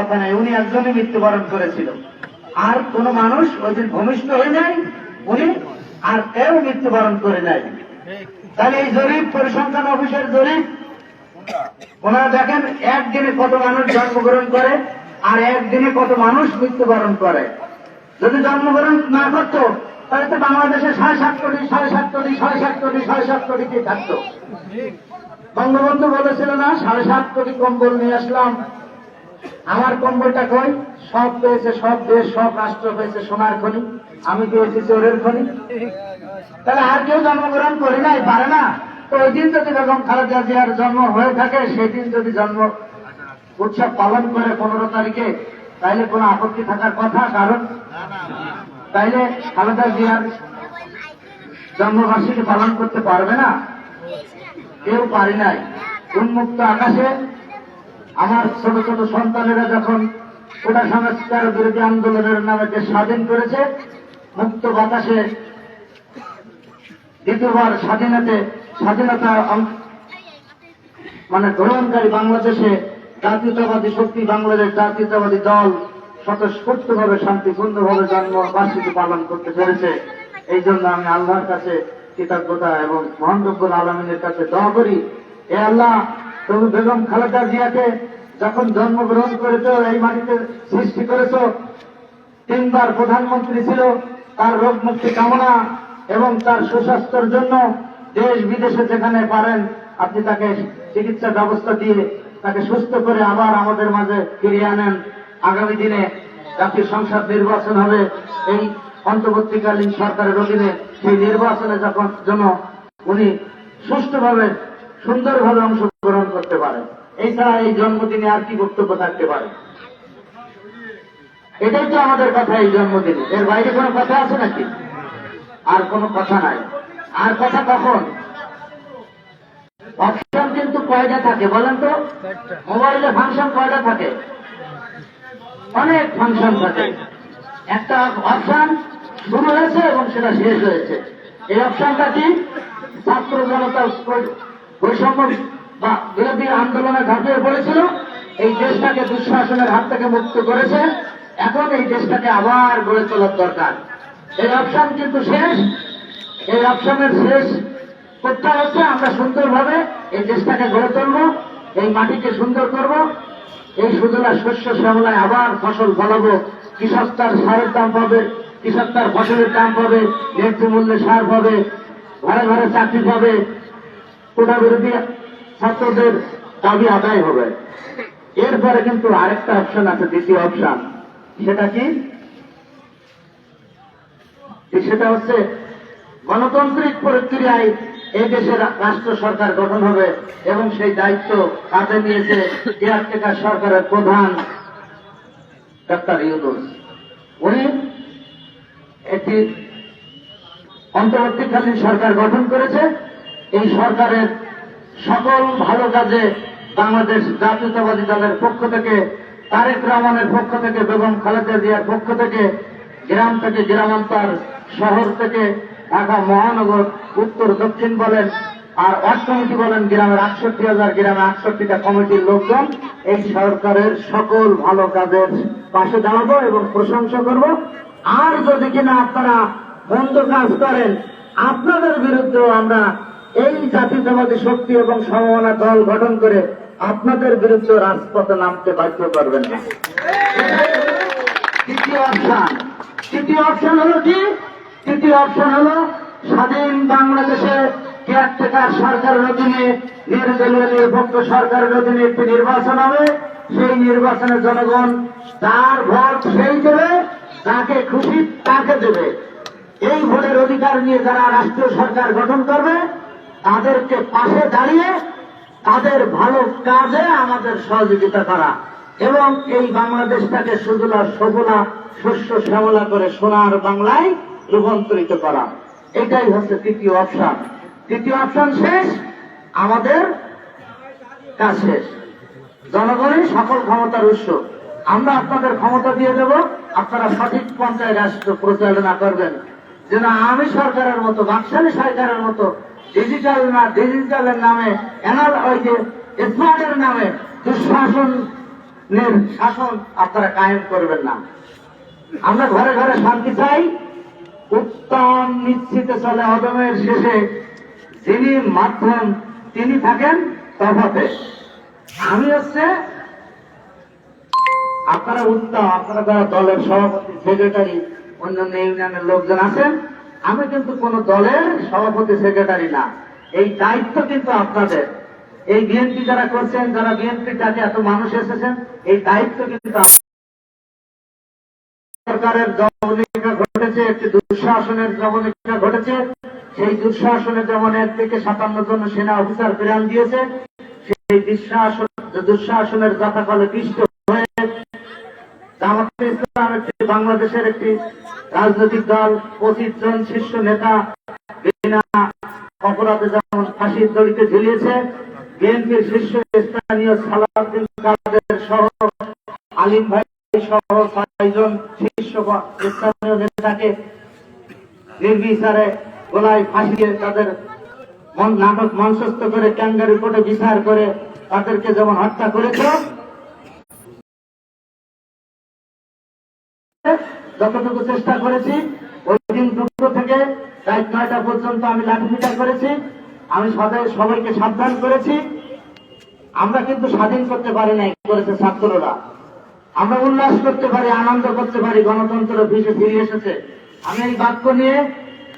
কথা নেই উনি একজনই মৃত্যুবরণ করেছিল। আর কোন মানুষ ওই দিন ভূমিষ্ঠ হয়ে যায়, উনি আর কেউ মৃত্যুবরণ করে নাই। তাহলে এই জরিপ পরিসংখ্যান অফিসের জরিপ, ওনারা দেখেন একদিনে কত মানুষ জন্মগ্রহণ করে আর একদিনে কত মানুষ মৃত্যুবরণ করে। যদি জন্মগ্রহণ না করতো, তাহলে তো বাংলাদেশে সাড়ে সাত কোটি, সাড়ে সাত কোটি, সাড়ে সাত কোটি, সাড়ে সাত কোটি কি থাকতো। বঙ্গবন্ধু বলেছিল না, সাড়ে সাত কোটি কম্বল নিয়ে আসলাম আমার কম্বলটা কই সব পেয়েছে, সব দেশ, সব রাষ্ট্র পেয়েছে সোনার খনি, আমি পেয়েছি চোরের খনি। তাহলে আর কেউ জন্মগ্রহণ করে নাই, পারে না। তো ওই দিন যদি বেগম খালেদা জিয়ার জন্ম হয়ে থাকে সেই দিন যদি জন্ম উৎসব পালন করে পনেরো তারিখে, তাইলে কোনো আপত্তি থাকার কথা, কারণ তাইলে খালেদা জিয়ার জন্মবার্ষিকী পালন করতে পারবে না। কেউ পারি নাই। উন্মুক্ত আকাশে আমার ছোট ছোট সন্তানেরা যখন কোটা সংস্কার বিরোধী আন্দোলনের নামে যে স্বাধীন করেছে, মুক্ত বাতাসে দ্বিতীয়বার স্বাধীনতে স্বাধীনতা মানে গ্রহণকারী বাংলাদেশে জাতীয়তাবাদী শক্তি বাংলাদেশ জাতীয়তাবাদী দল স্বতঃস্ফূর্তভাবে শান্তিপূর্ণভাবে জন্মবার্ষিকী পালন করতে পেরেছে। এই জন্য আমি আল্লাহর কাছে কৃতজ্ঞতা এবং মহানরব্বুল আলমিনের কাছে দোয়া করি। এ আল্লাহ তুমি বেগম খালেদা জিয়াকে যখন জন্মগ্রহণ করেছ, এই মাটিতে সৃষ্টি করেছ, তিনবার প্রধানমন্ত্রী ছিল, তার রোগ মুক্তি কামনা এবং তার সুস্বাস্থ্যের জন্য দেশ বিদেশে যেখানে পারেন, আপনি তাকে চিকিৎসা ব্যবস্থা দিয়ে তাকে সুস্থ করে আবার আমাদের মাঝে ফিরিয়ে আনেন। আগামী দিনে জাতীয় সংসদ নির্বাচন হবে, এই অন্তর্বর্তীকালীন সরকারের অধীনে সেই নির্বাচনে যখন জন্য উনি সুষ্ঠুভাবে সুন্দরভাবে অংশগ্রহণ করতে পারেন এছাড়া এই জন্মদিনে আর কি বক্তব্য থাকতে পারে? এটাই তো আমাদের কথা এই জন্মদিনে। এর বাইরে কোনো কথা আছে নাকি? আর কোনো কথা নাই। আর কথা কখন? অপশন কিন্তু কয়টা থাকে বলেন তো? মোবাইলে ফাংশন কয়টা থাকে? অনেক ফাংশন থাকে। একটা অপশন শুরু হয়েছে এবং সেটা শেষ হয়েছে। এই অপশনটা কি? ছাত্র জনতা বৈষম্য বা বিরোধী আন্দোলনে ঝাঁপিয়ে পড়েছিল। এই দেশটাকে দুঃশাসনের হাত থেকে মুক্ত করেছে। এখন এই দেশটাকে আবার গড়ে তোলার দরকার। এই অপশন কিন্তু শেষ। এই অপশনের শেষ করতে হচ্ছে আমরা সুন্দরভাবে এই দেশটাকে গড়ে তুলব, এই মাটিকে সুন্দর করব, এই সুজলা শস্য শ্যামলায় আবার ফসল ফলাবো। কৃষক তার সারের দাম পাবে কৃষক তার ফসলের দাম পাবে ন্যায্য মূল্যে সার পাবে, ঘরে ঘরে চাকরি পাবে কোটা বিরোধী ছাত্রদের দাবি আদায় হবে। এরপরে কিন্তু আরেকটা অপশন আছে, দ্বিতীয় অপশন সেটা কি? সেটা হচ্ছে গণতান্ত্রিক প্রক্রিয়ায় এই দেশের রাষ্ট্র সরকার গঠন হবে এবং সেই দায়িত্ব হাতে নিয়েছে কেয়ারটেকার সরকারের প্রধান ডাক্তার ইউনুস। উনি একটি অন্তর্বর্তীকালীন সরকার গঠন করেছে। এই সরকারের সকল ভালো কাজে বাংলাদেশ জাতীয়তাবাদী দলের পক্ষ থেকে, তারেক রহমানের পক্ষ থেকে, বেগম খালেদা জিয়ার পক্ষ থেকে, গ্রাম থেকে গ্রামান্তর শহর থেকে, ঢাকা মহানগর, উত্তর দক্ষিণ বলেন, আর অর্থনীতি বলেন, গ্রামের আটষট্টি হাজার গ্রামে আটষট্টিটা কমিটির লোকজন এই সরকারের সকল ভালো কাজের পাশে দাঁড়াবো এবং প্রশংসা করব। আর যদি কিনা আপনারা মন্দ কাজ করেন, আপনাদের বিরুদ্ধেও আমরা এই জাতীয়তাবাদী শক্তি এবং সম্ভাবনা দল গঠন করে আপনাদের বিরুদ্ধে রাজপথে নামতে বাধ্য করবেন না। তৃতীয় অপশন। তৃতীয় অপশন হলো কি? তৃতীয় অপশন হলো স্বাধীন বাংলাদেশে কেয়ারটেকার সরকারের অধীনে, নির্দলীয় নিরপেক্ষ সরকারের অধীনে একটি নির্বাচন হবে। সেই নির্বাচনে জনগণ তার ভোট সেই দেবে তাকে খুশি তাকে দেবে। এই ভোটের অধিকার নিয়ে যারা রাষ্ট্রীয় সরকার গঠন করবে তাদেরকে পাশে দাঁড়িয়ে তাদের ভালো কাজে আমাদের সহযোগিতা করা। এবং এই বাংলাদেশটাকে সুজলা সবলা শস্য শ্যামলা করে সোনার বাংলায় রূপান্তরিত করা। এটাই হচ্ছে তৃতীয় অপশন। তৃতীয় অপশন শেষ, আমাদের কাজ শেষ। জনগণই সকল ক্ষমতার উৎস। আমরা আপনাদের ক্ষমতা দিয়ে দেব, আপনারা সঠিক পঞ্চায়েত রাষ্ট্র পরিচালনা করবেন। যেন আমি সরকারের মতো, বাকশালী সরকারের মতো ডিজিটাল না ডিজিটালের নামে এনাল ওই যে স্মার্টের নামে দুঃশাসন শাসন আপনারা কায়েম করবেন না। আমরা ঘরে ঘরে শান্তি চাই উত্তম নিশ্চিত চলে অদমের শেষে। যিনি মাধ্যম, তিনি থাকেন তফাতে। আমি হচ্ছে আপনারা উত্তম আপনারা যারা দলের সভাপতি সেক্রেটারি অন্যান্য ইউনিয়নের লোকজন আছেন আমি কিন্তু কোন দলের সভাপতি, সেক্রেটারি না। এই দায়িত্ব কিন্তু আপনাদের। এই বিএনপি যারা করছেন, যারা বিএনপির ডাকে এত মানুষ এসেছেন, এই দায়িত্ব কিন্তু সরকারের জবনিকা ঘটেছে, একটি দুঃশাসনের জবনিকা ঘটেছে। সেই দুঃশাসনে যেমন এক থেকে সাতান্ন জন সেনা অফিসার প্রেরণ দিয়েছে, সেই দুঃশাসন দুঃশাসনের যাতাকলে পিষ্ট হয়ে জামাতে ইসলাম একটি, বাংলাদেশের একটি রাজনৈতিক দল, পঁচিশ জন শীর্ষ নেতা, বিনা অপরাধে যেমন ফাঁসির দড়িতে ঝুলিয়েছে বিএনপির শীর্ষ স্থানীয় সালাউদ্দিন কাদের সহ আলিম ভাই সহ ছয়জন শীর্ষ স্থানীয় নেতাকে নির্বিচারে গোলায় ফাঁসিয়ে তাদের নাটক মঞ্চস্থ করে ক্যাঙ্গারি কোর্টে বিচার করে তাদেরকে যেমন হত্যা করেছে যতটুকু চেষ্টা করেছি ওই দিন দুপুর থেকে রাত নয়টা পর্যন্ত আমি লাঠি বিচার করেছি। আমি সবাই সবাইকে সাবধান করেছি। আমরা কিন্তু স্বাধীন করতে পারি নাই করেছে ছাত্ররা। আমরা উল্লাস করতে পারি, আনন্দ করতে পারি, গণতন্ত্র ভিসে ফিরে এসেছে। আমি এই বাক্য নিয়ে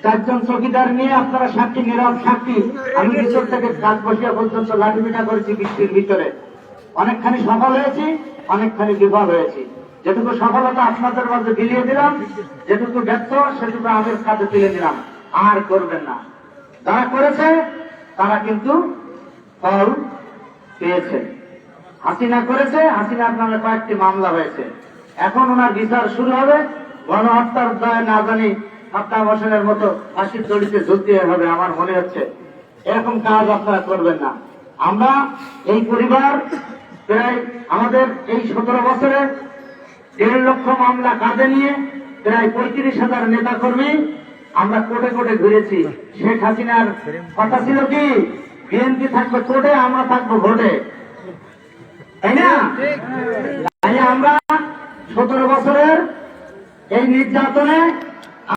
চারজন চৌকিদার নিয়ে আপনারা সাক্ষী, নীরব সাক্ষী, আমি ভিতর থেকে কাজ বসিয়া পর্যন্ত লাঠি পিঠা করেছি বৃষ্টির ভিতরে। অনেকখানি সফল হয়েছি, অনেকখানি বিফল হয়েছি। যেটুকু সফলতা আপনাদের মধ্যে বিলিয়ে দিলাম, যেটুকু ব্যর্থ, সেটুকু আমের কাজে তুলে দিলাম। আর করবেন না। যারা করেছে, তারা কিন্তু ফল পেয়েছে। হাসিনা করেছে, হাসিনার নামে কয়েকটি মামলা হয়েছে। এখন ওনার বিচার শুরু হবে। গণহত্যার দায় না জানি হত্যা বসনের মতো ফাঁসির দড়িতে ঝুলতে হবে আমার মনে হচ্ছে। এরকম কাজ আপনারা করবেন না। আমরা এই পরিবার, প্রায় আমাদের এই সতেরো বছরে দেড় লক্ষ মামলা কাঁধে নিয়ে প্রায় পঁয়ত্রিশ হাজার নেতা কর্মী আমরা কোটে কোটে ঘুরেছি। শেখ হাসিনার কথা ছিল কি? বিএনপি থাকবে কোটে আমরা থাকব ভোটে। তাই না? আমরা সতেরো বছরের এই নির্যাতনে